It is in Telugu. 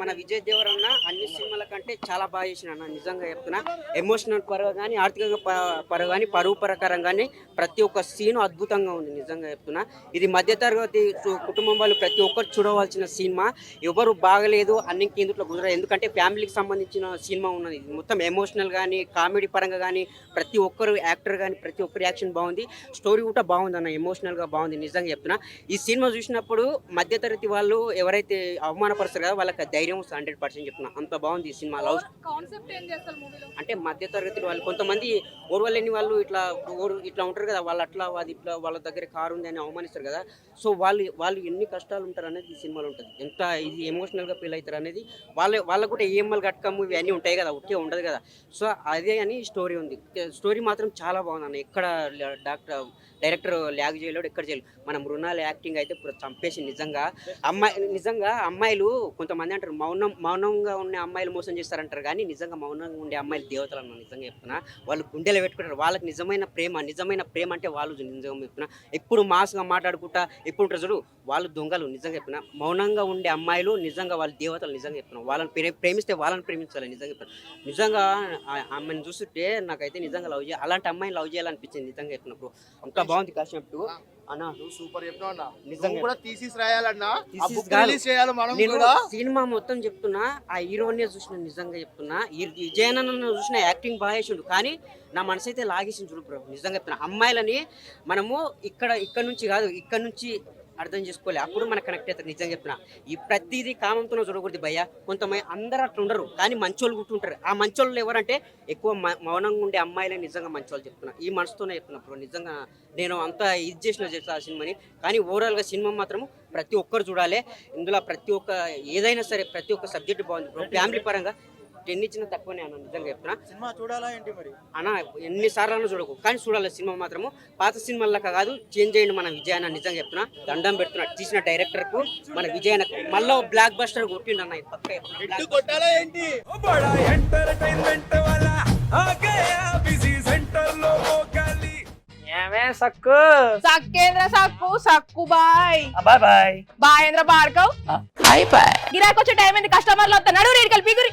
మన విజయ్ దేవరన్న అన్ని సినిమాల కంటే చాలా బాగా చేసిన అన్న నిజంగా చెప్తున్నా. ఎమోషనల్ పరంగా కానీ ఆర్థికంగా ప- కానీ పరువు ప్రకారం కానీ ప్రతి ఒక్క సీన్ అద్భుతంగా ఉంది నిజంగా చెప్తున్నా. ఇది మధ్యతరగతి కుటుంబం వాళ్ళు ప్రతి ఒక్కరు చూడవలసిన సినిమా. ఎవరు బాగలేదు అన్ని కేంద్రంలో కుదరదు ఎందుకంటే ఫ్యామిలీకి సంబంధించిన సినిమా ఉన్నది. మొత్తం ఎమోషనల్ కానీ కామెడీ పరంగా కానీ ప్రతి ఒక్కరు యాక్టర్ కానీ ప్రతి ఒక్కరి యాక్షన్ బాగుంది. స్టోరీ కూడా బాగుంది అన్న ఎమోషనల్గా బాగుంది నిజంగా చెప్తున్నా. ఈ సినిమా చూసినప్పుడు మధ్యతరగతి వాళ్ళు ఎవరైతే అవమానపరుస్తారు కదా వాళ్ళకి ధైర్యం వస్తుంది హండ్రెడ్ పర్సెంట్ చెప్తున్నా. అంత బాగుంది ఈ సినిమా. లవ్ కాన్సెప్ట్ ఏం చేస్తారు మూవీలో అంటే మధ్యతరగతి వాళ్ళు కొంతమంది ఓర్వలేని వాళ్ళు ఇట్లా ఇట్లా ఉంటారు కదా వాళ్ళు అట్లా అది ఇట్లా వాళ్ళ దగ్గర కారు ఉంది అని అవమానిస్తారు కదా. సో వాళ్ళు వాళ్ళు ఎన్ని కష్టాలు ఉంటారు అనేది ఈ సినిమాలో ఉంటుంది. ఎంత ఇది ఎమోషనల్గా ఫీల్ అవుతారు అనేది వాళ్ళ వాళ్ళకు కూడా ఈఎంఎల్ కట్కము ఇవన్నీ ఉంటాయి కదా ఒకే ఉండదు కదా. సో అదే అని స్టోరీ ఉంది. స్టోరీ మాత్రం చాలా బాగుంది అన్న. ఎక్కడ డాక్టర్ డైరెక్టర్ ల్యాగ్ చేయలేడు ఎక్కడ చేయలేడు. మన మృణాల యాక్టింగ్ అయితే చంపేసి నిజంగా అమ్మాయి నిజంగా అమ్మాయిలు కొంతమంది అంటారు మౌనం మౌనంగా ఉండే అమ్మాయిలు మోసం చేస్తారంటారు. కానీ నిజంగా మౌనంగా ఉండే అమ్మాయిలు దేవతలు అన్న నిజంగా చెప్తున్నా. వాళ్ళు గుండెలు పెట్టుకుంటారు. వాళ్ళకి నిజమైన ప్రేమ నిజమైన ప్రేమ అంటే వాళ్ళు నిజంగా చెప్తున్నా. ఎప్పుడు మాస్గా మాట్లాడుకుంటా ఎప్పుడు ఉంటారు చూడు వాళ్ళు దొంగలు నిజంగా చెప్తున్నా. మౌనంగా ఉండే అమ్మాయిలు నిజంగా వాళ్ళ దేవతలు నిజంగా చెప్తున్నా. వాళ్ళని ప్రే ప్రేమిస్తే వాళ్ళని ప్రేమించాలి నిజంగా చెప్తున్నా. నిజంగా ఆ అమ్మాయిని చూస్తుంటే నాకైతే నిజంగా లవ్ చేయాలి అలాంటి అమ్మాయిని లవ్ చేయాలనిపించింది నిజంగా బ్రో. అంత బాగుంది కాన్సెప్ట్ అన్న. నువ్వు సూపర్ చెప్పినావు అన్న. నిజంగా. కూడా తీసి రాయాలన్నా. రిలీజ్ చేయాలి మనం కూడా. సినిమా మొత్తం చెప్తున్నా ఆ హీరోనే చూసిన నిజంగా చెప్తున్నా. విజయనన్న చూసిన యాక్టింగ్ బాగా చేసిండు. కానీ నా మనసు అయితే లాగేసింది చూడు బ్రో. నిజంగా చెప్తున్నా. అమ్మాయిలని మనము ఇక్కడ ఇక్కడ నుంచి కాదు ఇక్కడ నుంచి అర్థం చేసుకోవాలి అప్పుడు మనకు కనెక్ట్ అవుతుంది నిజంగా చెప్పిన ఈ ప్రతిదీ కామంతోనే చూడకూడదు భయ్య. కొంతమంది అందరూ అట్లా ఉండరు. కానీ మంచోళ్ళు గుర్తుంటారు. ఆ మంచోళ్ళు ఎవరంటే ఎక్కువ మ- మౌనంగా ఉండే అమ్మాయిలే నిజంగా మంచోళ్ళు చెప్తున్నా. ఈ మనసుతోనే చెప్తున్నా నిజంగా నేను అంత ఇది చేసిన చెప్తా ఆ సినిమాని? కానీ ఓవరాల్గా సినిమా మాత్రం ప్రతి ఒక్కరు చూడాలి. ఇందులో ప్రతి ఒక్క ఏదైనా సరే ప్రతి ఒక్క సబ్జెక్ట్ బాగుంది ఫ్యామిలీ పరంగా టెన్ ఇచ్చిన తక్కువనే అన్న నిజంగా చెప్తున్నా. సినిమా చూడాలా ఏంటి మరి? అన్న ఎన్ని సార్లు చూడకు కానీ చూడాలి సినిమా మాత్రము. పాత సినిమాలక కాదు చేంజ్ అయ్యింది మన విజయ్ నిజంగా చెప్తున్నా. దండం పెడుతున్నా తీసిన డైరెక్టర్కు మన విజయ్ అన్న మళ్ళీ బ్లాక్ బస్టర్ కొట్టిండు అన్న సక్కు? సక్కేంద్ర సక్కు సక్కు బాయ్. Bye bye. బాయేంద్ర భార్గవ్ బాయ్ బాయ్ గిరాకొచ్చే టైం ఏంది? కస్టమర్లు వస్తా నడు రేడికల్ పిగురి